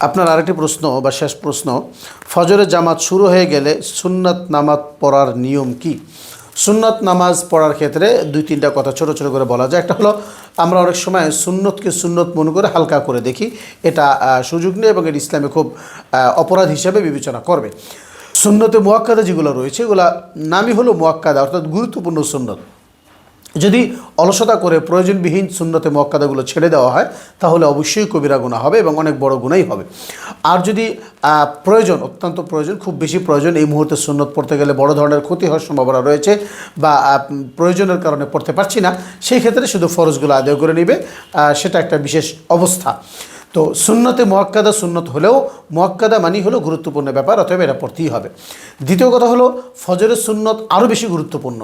আপনার আরেকটি প্রশ্ন বা শেষ প্রশ্ন ফজরের জামাত শুরু হয়ে গেলে সুন্নাত নামাজ পড়ার নিয়ম কি? সুন্নত নামাজ পড়ার ক্ষেত্রে দুই, তিনটা কথা ছোট ছোট করে বলা যায়। একটা হলো, আমরা অনেক সময় সুন্নতকে সুন্নত মনে করে হালকা করে দেখি। এটা সুযোগ নেই এবং এটা ইসলামে খুব অপরাধ হিসেবে বিবেচনা করবে। সুন্নতে মোয়াক্কাদা যেগুলো রয়েছে, এগুলা নামই হলো মোয়াক্কাদা, অর্থাৎ গুরুত্বপূর্ণ সুন্নত। যদি অলসতা করে প্রয়োজনবিহীন সুন্নতে মক্কাদাগুলো ছেড়ে দেওয়া হয়, তাহলে অবশ্যই কবিরা গুণা হবে এবং অনেক বড় গুণাই হবে। আর যদি প্রয়োজন, অত্যন্ত প্রয়োজন, খুব বেশি প্রয়োজন, এই মুহূর্তে সুন্নত পড়তে গেলে বড় ধরনের ক্ষতি হওয়ার সম্ভাবনা রয়েছে বা প্রয়োজনের কারণে পড়তে পারছি না, সেই ক্ষেত্রে শুধু ফরজগুলো আদায় করে নেবে। সেটা একটা বিশেষ অবস্থা। তো সুন্নতে মোয়াক্কাদা সুন্নত হলেও মোয়াক্কাদা মানি হলো গুরুত্বপূর্ণ ব্যাপার অথবা এটা পড়তেই হবে। দ্বিতীয় কথা হলো, ফজরের সুন্নত আরও বেশি গুরুত্বপূর্ণ।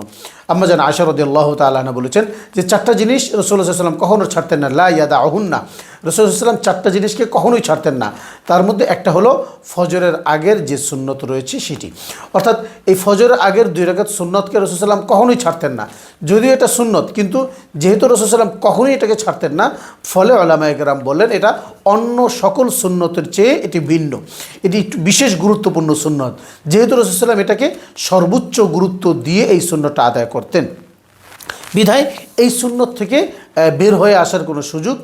আমরা যেন আশার রদি আল্লাহ তালানা বলেছেন যে চারটা জিনিস রসুল্লাহ সাল্লাম কখনও ছাড়তেন না, লা ইয়াদা আহুন না রসুল্লাহ সাল্লাম চারটা জিনিসকে কখনোই ছাড়তেন না। তার মধ্যে একটা হলো ফজরের আগের যে সুন্নত রয়েছে সেটি। অর্থাৎ এই ফজরের আগের দুই রাকাত সুন্নতকে রসুলাম কখনোই ছাড়তেন না। যদিও এটা সুন্নত, কিন্তু যেহেতু রসুলাম কখনোই এটাকে ছাড়তেন না, ফলে আলামায়করাম বললেন এটা অন্য সকল সুন্নতের চেয়ে এটি ভিন্ন। এটি বিশেষ গুরুত্বপূর্ণ সুন্নত। যেহেতু রসুলাম এটাকে সর্বোচ্চ গুরুত্ব দিয়ে এই সুন্নতটা আদায় করতেন। বিধায় এই সুন্নত থেকে বের হয়ে আসার কোনো সুযোগ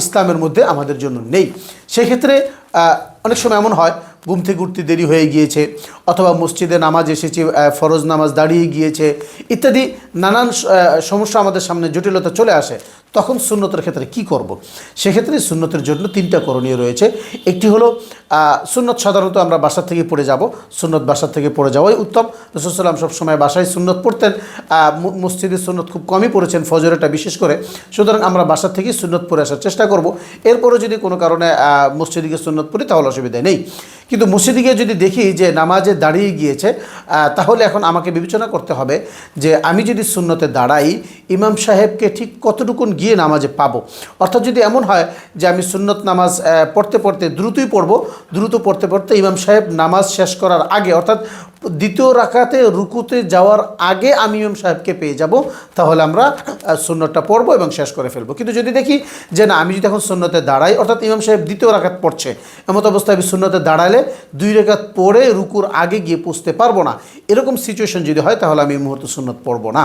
ইসলামের মধ্যে আমাদের জন্য নেই। সেক্ষেত্রে অনেক সময় এমন হয় ঘুম থেকে উঠতে দেরি হয়ে গিয়েছে, অথবা মসজিদে নামাজ এসেছে ফরজ নামাজ দাঁড়িয়ে গিয়েছে, ইত্যাদি নানান সমস্যা আমাদের সামনে জটিলতা চলে আসে। তখন সুন্নতের ক্ষেত্রে কি করব। সেক্ষেত্রে সুন্নতের জন্য তিনটা করণীয় রয়েছে। একটি হলো সুন্নত সাধারণত আমরা বাসা থেকে পড়ে যাব। সুন্নত বাসা থেকে পড়ে যাওয়াই উত্তম। রসুলাম সবসময় বাসায় সুন্নত পড়তেন। মসজিদে সুন্নত খুব কমই পড়েছেন ফজরেটা বিশেষ করে। সুতরাং আমরা বাসা থেকেই সুন্নত পড়ে আসার চেষ্টা করব। এরপরও যদি কোনো কারণে মসজিদে সুন্নত পড়ি, তাহলে অসুবিধা নেই। কিন্তু মসজিদে গিয়ে যদি দেখি যে নামাজে দাঁড়িয়ে গিয়েছে তাহলে এখন আমাকে বিবেচনা করতে হবে যে আমি যদি সুন্নতে দাঁড়াই, ইমাম সাহেবকে ঠিক কতটুকুন গিয়ে নামাজে পাবো? অর্থাৎ যদি এমন হয় যে আমি সুন্নত নামাজ পড়তে পড়তে দ্রুতই পড়ব, দ্রুত পড়তে পড়তে ইমাম সাহেব নামাজ শেষ করার আগে, অর্থাৎ দ্বিতীয় রাখাতে রুকুতে যাওয়ার আগে আমি ইমাম সাহেবকে পেয়ে যাব, তাহলে আমরা সুন্নতটা পড়ব এবং শেষ করে ফেলব। কিন্তু যদি দেখি যে না, আমি যদি এখন সুন্নতে দাঁড়াই, অর্থাৎ ইমাম সাহেব দ্বিতীয় রাখাত পড়ছে, এমত অবস্থায় আমি সুন্নতে দাঁড়ালে দুই রেখাত পড়ে রুকুর আগে গিয়ে পুষতে পারব না। এরকম সিচুয়েশন যদি হয়, তাহলে আমি এই মুহূর্তে সুন্নত পড়ব না।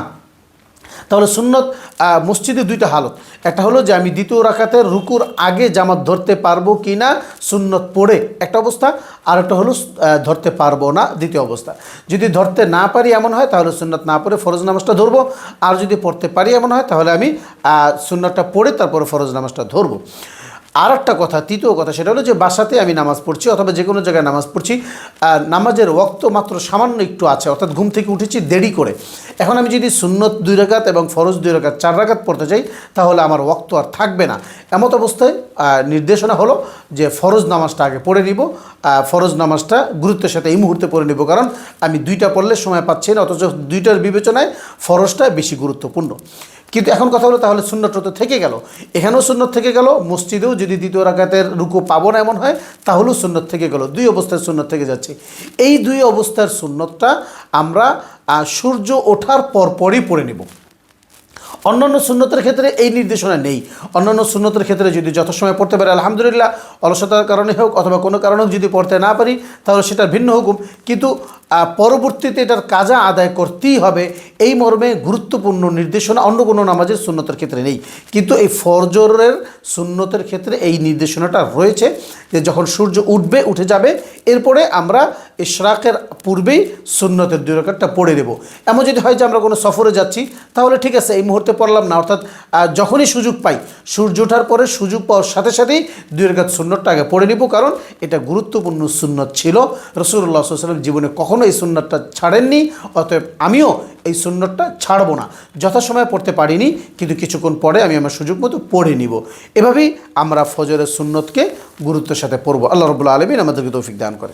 তাহলে সুন্নত মসজিদে দুইটা হালত। একটা হলো যে আমি দ্বিতীয় রাখাতে রুকুর আগে জামাত ধরতে পারব কি না সুন্নত পড়ে একটা অবস্থা, আর একটা হলো ধরতে পারব না দ্বিতীয় অবস্থা। যদি ধরতে না পারি এমন হয়, তাহলে সুন্নত না পড়ে ফরজ নামাজটা ধরবো। আর যদি পড়তে পারি এমন হয়, তাহলে আমি সুন্নতটা পড়ে তারপরে ফরজ নামাজটা ধরবো। আর একটা কথা, তৃতীয় কথা, সেটা হলো যে বাসাতে আমি নামাজ পড়ছি অথবা যে কোনো জায়গায় নামাজ পড়ছি। নামাজের ওক্ত মাত্র সামান্য একটু আছে, অর্থাৎ ঘুম থেকে উঠেছি দেরি করে। এখন আমি যদি সুন্নত দুই রাকাত এবং ফরজ দুই রাকাত চার রাকাত পড়তে চাই তাহলে আমার ওক্ত আর থাকবে না। এমত অবস্থায় নির্দেশনা হলো যে ফরজ নামাজটা আগে পড়ে নিব ফরজ নামাজটা গুরুত্বের সাথে এই মুহূর্তে পড়ে নিব, কারণ আমি দুইটা পড়লে সময় পাচ্ছি না, অথচ দুইটার বিবেচনায় ফরজটা বেশি গুরুত্বপূর্ণ। কিন্তু এখন কথা হলো তাহলে সুন্নত তো থেকে গেল। এখানেও সুন্নত থেকে গেল, মসজিদেও যদি দ্বিতীয় রাকাতের রুকু পাবো না এমন হয়, তাহলেও সুন্নত থেকে গেল। দুই অবস্থায় সুন্নত থেকে যাচ্ছে। এই দুই অবস্থার সুন্নতটা আমরা সূর্য ওঠার পরপরই পড়ে নেব। অন্যান্য সুন্নতের ক্ষেত্রে এই নির্দেশনা নেই। অন্যান্য সুন্নতের ক্ষেত্রে যদি যথাসময় পড়তে পারি, আলহামদুলিল্লাহ, অলসতার কারণে হোক অথবা কোনো কারণে হোক যদি পড়তে না পারি, তাহলে সেটার ভিন্ন হুকুম। কিন্তু পরবর্তীতে এটার কাজা আদায় করতেই হবে। এই মর্মে গুরুত্বপূর্ণ নির্দেশনা, অন্য কোনো নামাজের সুন্নতের ক্ষেত্রে নেই। কিন্তু এই ফরজরের সুন্নতের ক্ষেত্রে এই নির্দেশনাটা রয়েছে যে যখন সূর্য উঠবে, উঠে যাবে, এরপরে আমরা ইশরাকের পূর্বেই সুন্নতের দুই পড়ে দেব এমন যদি হয় যে আমরা কোনো সফরে যাচ্ছি, তাহলে ঠিক আছে, এই মুহূর্তে পড়লাম না। অর্থাৎ যখনই সুযোগ পাই, সূর্য ওঠার পরে সুযোগ পাওয়ার সাথে সাথেই দুই রেখাত সুন্নতটা আগে পড়ে নিব। কারণ এটা গুরুত্বপূর্ণ সুন্নত ছিল। রসুল্লাহ সাল্লাম জীবনে কখনো এই সুন্নতটা ছাড়েননি, অতএব আমিও এই সুন্নতটা ছাড়বো না। যথাসময়ে পড়তে পারিনি, কিন্তু কিছুক্ষণ পরে আমি আমার সুযোগ মতো পড়ে নিব। এভাবেই আমরা ফজরের সুন্নতকে গুরুত্বের সাথে পড়ব। আল্লাহ রবুল্লা আলমিন আমাদেরকে তৌফিক দান করে